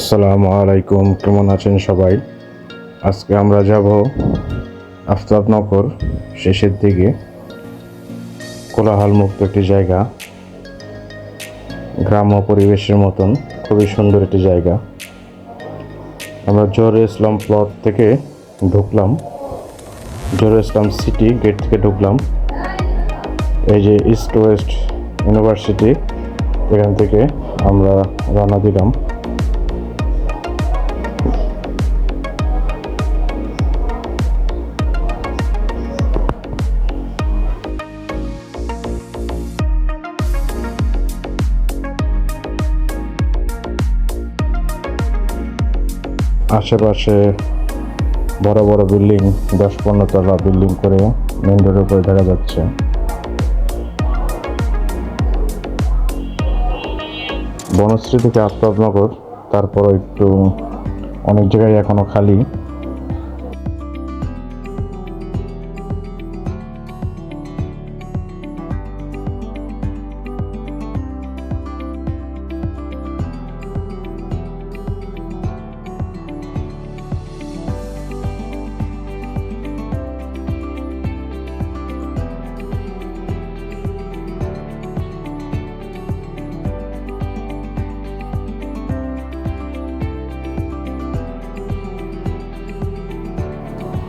আসসালামু আলাইকুম, কেমন আছেন সবাই? আজকে আমরা যাব আফতাবনগর শেষের দিকে, কোলাহল মুক্ত একটি জায়গা। গ্রাম্য পরিবেশের মতন, খুবই সুন্দর একটি জায়গা। আমরা জোর ইসলাম প্লট থেকে ঢুকলাম। জোর ইসলাম সিটি গেট থেকে ঢুকলাম। এই যে ইস্ট ওয়েস্ট ইউনিভার্সিটি এখান থেকে আমরা রওনা দিলাম। আশেপাশে বড় বড় বিল্ডিং, দশ পনেরো তলা বিল্ডিং করে মেন রোডের উপরে দেখা যাচ্ছে। বনশ্রী থেকে আফতাবনগর তারপর একটু অনেক জায়গায় এখনও খালি।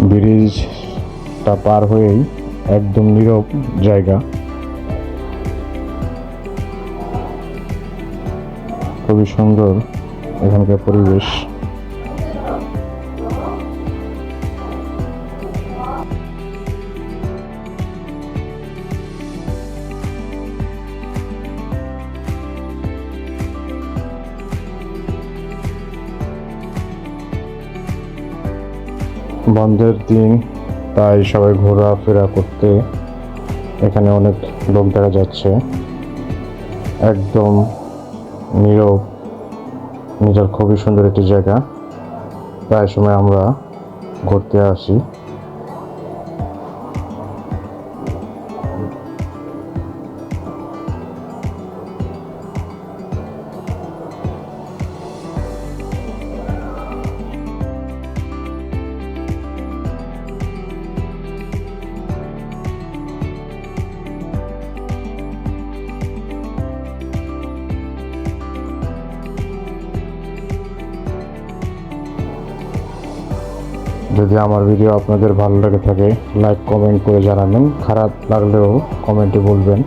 ব্রিজটা পার হয়েই একদম নীরব জায়গা। খুবই সুন্দর এখানকার পরিবেশ। বন্ধের দিন, তাই সবাই ঘোরাফেরা করতে এখানে অনেক লোক দেখা যাচ্ছে। একদম নীরব, নিজের খুবই সুন্দর একটি জায়গা। প্রায় সময় আমরা ঘুরতে আসি। যদি আমার ভিডিও আপনাদের ভালো লেগে থাকে লাইক কমেন্ট করে জানাবেন। খারাপ লাগলেও কমেন্টে বলবেন।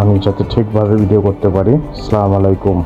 আমি যাতে ঠিকভাবে ভিডিও করতে পারি। সালাম আলাইকুম।